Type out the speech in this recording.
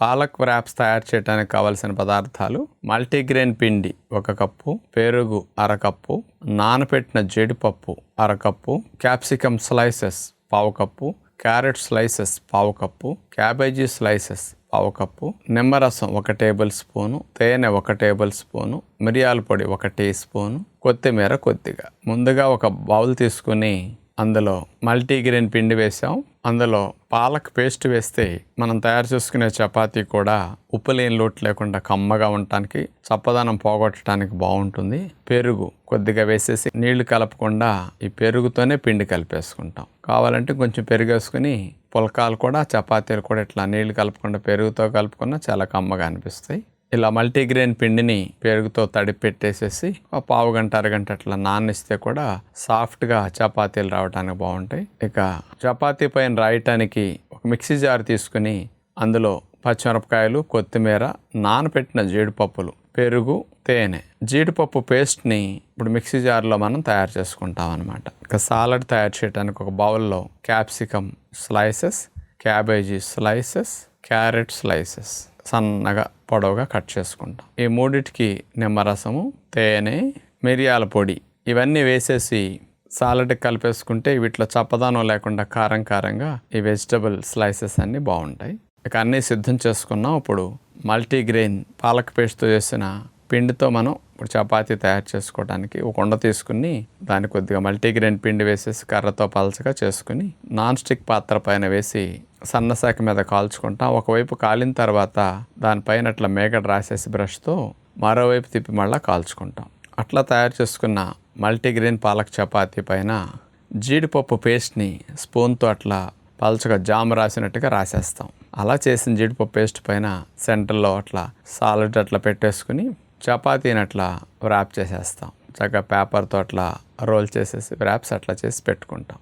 Palak wraps తయారు చేయడానికి కావలసిన పదార్థాలు మల్టీగ్రెయిన్ పిండి ఒక కప్పు పెరుగు అరకప్పు నానబెట్టిన జీడిపప్పు అరకప్పు క్యాప్సికమ్ స్లైసెస్ పావు కప్పు క్యారెట్ స్లైసెస్ పావు కప్పు క్యాబేజీ స్లైసెస్ పావు కప్పు నిమ్మరసం ఒక టేబుల్ స్పూను తేనె ఒక టేబుల్ స్పూను మిరియాల పొడి ఒక టీ స్పూను కొత్తిమీర కొద్దిగా. ముందుగా ఒక బౌల్ తీసుకుని అందులో మల్టీగ్రెయిన్ పిండి వేసాం. అందులో పాలక్ పేస్ట్ వేస్తే మనం తయారు చేసుకునే చపాతీ కూడా ఉప్పు లేని లోటు లేకుండా కమ్మగా ఉండటానికి చప్పదనం పోగొట్టడానికి బాగుంటుంది. పెరుగు కొద్దిగా వేసేసి నీళ్ళు కలపకుండా ఈ పెరుగుతోనే పిండి కలిపేసుకుంటాం. కావాలంటే కొంచెం పెరుగు వేసుకుని పుల్కాలు కూడా చపాతీలు కూడా ఇట్లా నీళ్ళు కలపకుండా పెరుగుతో కలుపుకున్నా చాలా కమ్మగా అనిపిస్తాయి. ఇలా మల్టీగ్రెయిన్ పిండిని పెరుగుతో తడిపెట్టేసేసి ఒక పావు గంట అరగంట అట్లా నానిస్తే కూడా సాఫ్ట్గా చపాతీలు రావడానికి బాగుంటాయి. ఇక చపాతీ పైన రాయటానికి ఒక మిక్సీ జార్ తీసుకుని అందులో పచ్చిమిరపకాయలు కొత్తిమీర నానబెట్టిన జీడిపప్పులు పెరుగు తేనె. జీడిపప్పు పేస్ట్ని ఇప్పుడు మిక్సీ జార్లో మనం తయారు చేసుకుంటాం అనమాట ఇక సాలడ్ తయారు చేయడానికి ఒక బౌల్లో capsicum slices cabbage slices carrot slices. సన్నగా పొడవుగా కట్ చేసుకుంటాం. ఈ మూడిటికి నిమ్మరసము తేనె మిరియాల పొడి ఇవన్నీ వేసేసి సాలడ్ కలిపేసుకుంటే వీటిలో చప్పదనం లేకుండా కారం కారంగా ఈ వెజిటబుల్ స్లైసెస్ అన్నీ బాగుంటాయి. ఇక అన్నీ సిద్ధం చేసుకున్నాం. ఇప్పుడు మల్టీగ్రెయిన్ పాలక్ పేస్ట్తో చేసిన పిండితో మనం ఇప్పుడు చపాతీ తయారు చేసుకోవడానికి ఒక ఉండ తీసుకుని దాన్ని కొద్దిగా మల్టీగ్రెయిన్ పిండి వేసేసి కర్రతో పలచగా చేసుకుని నాన్ స్టిక్ పాత్ర పైన వేసి సన్నశాఖ మీద కాల్చుకుంటాం ఒకవైపు కాలిన తర్వాత దానిపైన అట్లా మేగడ రాసేసి బ్రష్తో మరోవైపు తిప్పి మళ్ళీ కాల్చుకుంటాం. అట్లా తయారు చేసుకున్న మల్టీగ్రెయిన్ పాలక్ చపాతీ పైన జీడిపప్పు పేస్ట్ని స్పూన్తో అట్లా పలచగా జామ్ రాసినట్టుగా రాసేస్తాం. అలా చేసిన జీడిపప్పు పేస్ట్ పైన సెంటర్లో అట్లా సాలడ్ అట్లా పెట్టేసుకుని చపాతీని అట్లా వ్రాప్ చేసేస్తాం. చక్కగా పేపర్తో అట్లా రోల్ చేసేసి వ్రాప్స్ అట్లా చేసి పెట్టుకుంటాం.